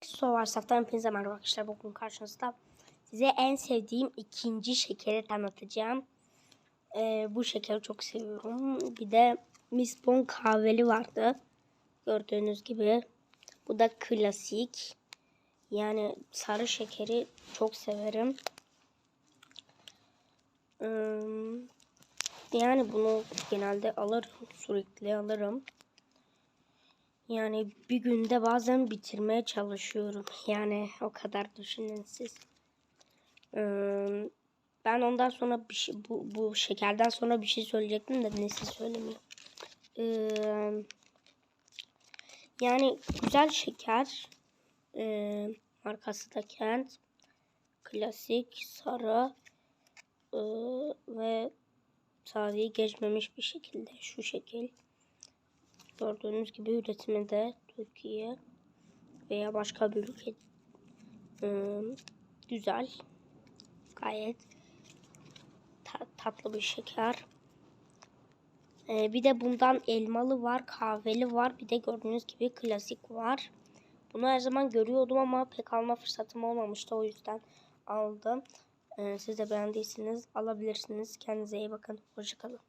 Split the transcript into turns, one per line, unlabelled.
Sovarsak'tan hepinize merhaba arkadaşlar. Bugün karşınızda size en sevdiğim ikinci şekeri tanıtacağım. Ee, bu şekeri çok seviyorum. Bir de Miss Bon kahveli vardı. Gördüğünüz gibi. Bu da klasik. Yani sarı şekeri çok severim. Ee, yani bunu genelde alırım. Sürekli alırım. Yani bir günde bazen bitirmeye çalışıyorum. Yani o kadar düşünün siz. Ben ondan sonra bir şey, bu, bu şekerden sonra bir şey söyleyecektim de neyse söylemeyeyim. Yani güzel şeker. Markası da Kent. Klasik, sarı ve tarihi geçmemiş bir şekilde şu şekil. Gördüğünüz gibi üretimi de Türkiye veya başka bir ülke ee, güzel. Gayet ta- tatlı bir şeker. Ee, bir de bundan elmalı var, kahveli var. Bir de gördüğünüz gibi klasik var. Bunu her zaman görüyordum ama pek alma fırsatım olmamıştı. O yüzden aldım. Ee, siz de beğendiyseniz alabilirsiniz. Kendinize iyi bakın. Hoşçakalın.